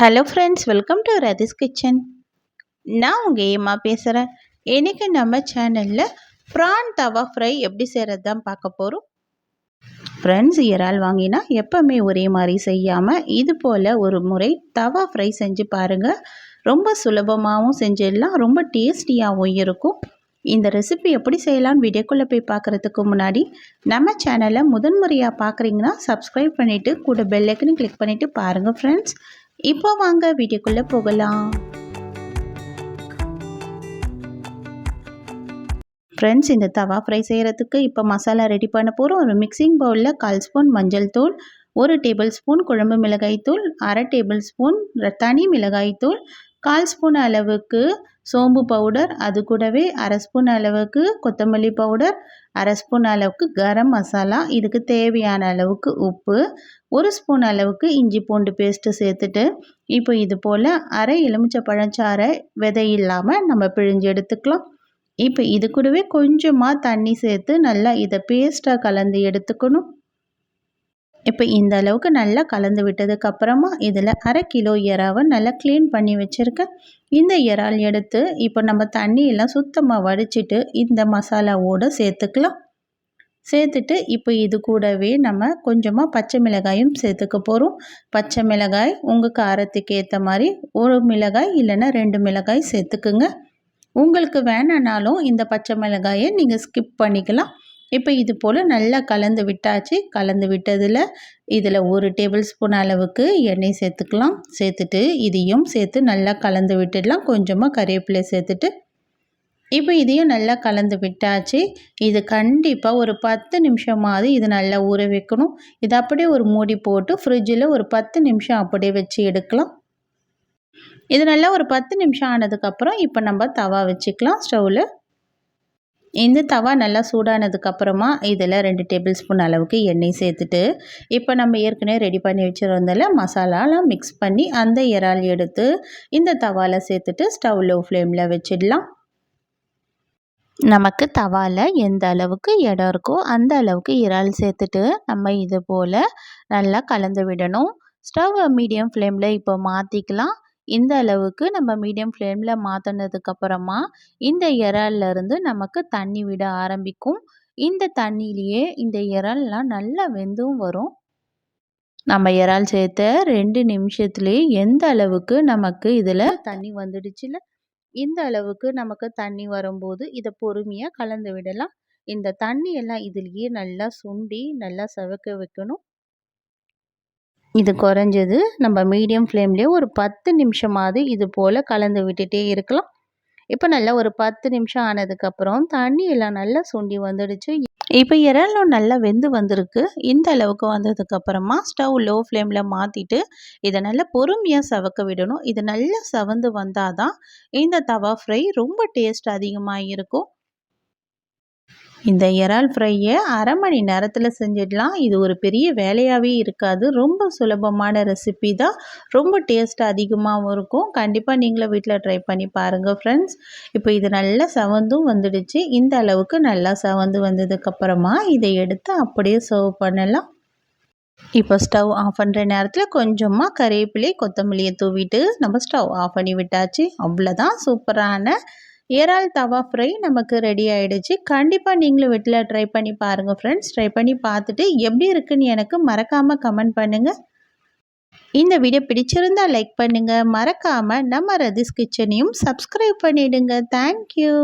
Hello friends welcome to Rathi's kitchen நான் உங்கள் ஏமா பேசுகிறேன் இன்றைக்கி நம்ம சேனலில் ப்ரான் தவா ஃப்ரை எப்படி செய்கிறது தான் பார்க்க போகிறோம் ஃப்ரெண்ட்ஸ் இறால் வாங்கினா எப்போவுமே ஒரே மாதிரி செய்யாமல் இது போல் ஒரு முறை தவா ஃப்ரை செஞ்சு பாருங்கள் ரொம்ப சுலபமாகவும் செஞ்சிடலாம் ரொம்ப டேஸ்டியாகவும் இருக்கும். இந்த ரெசிபி எப்படி செய்யலாம்னு வீடியோக்குள்ளே போய் பார்க்குறதுக்கு முன்னாடி நம்ம சேனலை முதன்முறையாக பார்க்குறீங்கன்னா சப்ஸ்கிரைப் பண்ணிவிட்டு கூட பெல்லைக்கனும் கிளிக் பண்ணிவிட்டு பாருங்கள் ஃப்ரெண்ட்ஸ் இப்போ வாங்க வீடியோக்குள்ளே போகலாம். ஃப்ரெண்ட்ஸ் இந்த தவா ஃப்ரை செய்கிறதுக்கு இப்போ மசாலா ரெடி பண்ண போகிறோம் ஒரு மிக்சிங் பவுலில் கால் ஸ்பூன் மஞ்சள் தூள் ஒரு டேபிள் ஸ்பூன் குழம்பு மிளகாய்த்தூள் அரை டேபிள் ஸ்பூன் தனி மிளகாய்த்தூள் கால் ஸ்பூன் அளவுக்கு சோம்பு பவுடர் அது கூடவே அரை ஸ்பூன் அளவுக்கு கொத்தமல்லி பவுடர் அரை ஸ்பூன் அளவுக்கு கரம் மசாலா இதுக்கு தேவையான அளவுக்கு உப்பு ஒரு ஸ்பூன் அளவுக்கு இஞ்சி பூண்டு பேஸ்ட்டு சேர்த்துட்டு இப்போ இது போல் அரை எலுமிச்சை பழச்சாறை விதை இல்லாமல் நம்ம பிழிஞ்சு எடுத்துக்கலாம். இப்போ இது கூடவே கொஞ்சமாக தண்ணி சேர்த்து நல்லா இதை பேஸ்ட்டாக கலந்து எடுத்துக்கணும். இப்போ இந்த அளவுக்கு நல்லா கலந்து விட்டதுக்கப்புறமா இதில் அரை கிலோ இறாவை நல்லா க்ளீன் பண்ணி வச்சுருக்கேன் இந்த இறால் எடுத்து இப்போ நம்ம தண்ணியெல்லாம் சுத்தமாக வடிச்சிட்டு இந்த மசாலாவோடு சேர்த்துக்கலாம். சேர்த்துட்டு இப்போ இது கூடவே நம்ம கொஞ்சமாக பச்சை மிளகாயும் சேர்த்துக்க போகிறோம் பச்சை மிளகாய் உங்கள் காரத்துக்கு ஏற்ற மாதிரி ஒரு மிளகாய் இல்லைன்னா ரெண்டு மிளகாய் சேர்த்துக்குங்க. உங்களுக்கு வேணானாலும் இந்த பச்சை மிளகாயை நீங்கள் ஸ்கிப் பண்ணிக்கலாம். இப்போ இது போல் நல்லா கலந்து விட்டாச்சு. கலந்து விட்டதில் இதில் ஒரு டேபிள் ஸ்பூன் அளவுக்கு எண்ணெய் சேர்த்துக்கலாம். சேர்த்துட்டு இதையும் சேர்த்து நல்லா கலந்து விட்டுடலாம். கொஞ்சமாக கறிவேப்பிலை சேர்த்துட்டு. இப்போ இதையும் நல்லா கலந்து விட்டாச்சு. இது கண்டிப்பாக ஒரு பத்து நிமிஷமாவது இது நல்லா ஊற வைக்கணும். இது அப்படியே ஒரு மூடி போட்டு ஃப்ரிட்ஜில் ஒரு பத்து நிமிஷம் அப்படியே வச்சு எடுக்கலாம். இது நல்லா ஒரு பத்து நிமிஷம் ஆனதுக்கப்புறம் இப்போ நம்ம தவா வச்சுக்கலாம். ஸ்டவ்வில் இந்த தவா நல்லா சூடானதுக்கப்புறமா இதில் ரெண்டு டேபிள் ஸ்பூன் அளவுக்கு எண்ணெய் சேர்த்துட்டு இப்போ நம்ம ஏற்கனவே ரெடி பண்ணி வச்சுருந்ததில் மசாலாலாம் மிக்ஸ் பண்ணி அந்த இறால் எடுத்து இந்த தவாவில் சேர்த்துட்டு ஸ்டவ் லோ ஃப்ளேமில் வச்சிடலாம். நமக்கு தவாவில் எந்த அளவுக்கு இடம் இருக்கோ அந்த அளவுக்கு இறால் சேர்த்துட்டு நம்ம இது போல் நல்லா கலந்து விடணும். ஸ்டவ் மீடியம் ஃப்ளேமில் இப்போ மாற்றிக்கலாம் இந்த அளவுக்கு நம்ம மீடியம் ஃப்ளேமில் மாற்றினதுக்கப்புறமா இந்த இறால்லேருந்து நமக்கு தண்ணி விட ஆரம்பிக்கும். இந்த தண்ணியிலேயே இந்த இறால்லாம் நல்லா வெந்தும் வரும். நம்ம இறால் சேர்த்த ரெண்டு நிமிஷத்துலேயே எந்த அளவுக்கு நமக்கு இதில் தண்ணி வந்துடுச்சுல? இந்த அளவுக்கு நமக்கு தண்ணி வரும்போது இதை பொறுமையாக கலந்து விடலாம். இந்த தண்ணி எல்லாம் இதுலேயே நல்லா சுண்டி நல்லா சவக்க வைக்கணும். இது குறைஞ்சது நம்ம மீடியம் ஃப்ளேம்லேயே ஒரு பத்து நிமிஷமாவது இது போல் கலந்து விட்டுட்டே இருக்கலாம். இப்போ நல்லா ஒரு பத்து நிமிஷம் ஆனதுக்கப்புறம் தண்ணி எல்லாம் நல்லா சுண்டி வந்துடுச்சு. இப்போ இறலும் நல்லா வெந்து வந்திருக்கு. இந்த அளவுக்கு வந்ததுக்கப்புறமா ஸ்டவ் லோ ஃப்ளேமில் மாற்றிட்டு இதை நல்லா பொறுமையாக சவக்க விடணும். இது நல்லா சவந்து வந்தால் தான் இந்த தவா ஃப்ரை ரொம்ப டேஸ்ட் அதிகமாக இருக்கும் இந்த இறால் ஃப்ரையை அரை மணி நேரத்தில் செஞ்சிடலாம். இது ஒரு பெரிய வேலையாகவே இருக்காது. ரொம்ப சுலபமான ரெசிபி தான். ரொம்ப டேஸ்ட் அதிகமாகவும் இருக்கும். கண்டிப்பாக நீங்களும் வீட்டில் ட்ரை பண்ணி பாருங்கள் ஃப்ரெண்ட்ஸ் இப்போ இது நல்லா சவந்தும் வந்துடுச்சு. இந்த அளவுக்கு நல்லா சவந்து வந்ததுக்கப்புறமா இதை எடுத்து அப்படியே சர்வ் பண்ணலாம். இப்போ ஸ்டவ் ஆஃப் பண்ணுற நேரத்தில் கொஞ்சமாக கறிவேப்பிலையை கொத்தமல்லியை தூவிட்டு நம்ம ஸ்டவ் ஆஃப் பண்ணி விட்டாச்சு. அவ்வளோதான் சூப்பரான இறால் தவா ஃப்ரை நமக்கு ரெடி ஆகிடுச்சு கண்டிப்பாக நீங்களும் வீட்டில் ட்ரை பண்ணி பாருங்கள் ஃப்ரெண்ட்ஸ் ட்ரை பண்ணி பார்த்துட்டு எப்படி இருக்குன்னு எனக்கு மறக்காமல் கமெண்ட் பண்ணுங்கள் இந்த வீடியோ பிடிச்சிருந்தால் லைக் பண்ணுங்கள் மறக்காமல் நம்ம ரதிஸ் கிச்சனையும் சப்ஸ்கிரைப் பண்ணிவிடுங்க தேங்க்யூ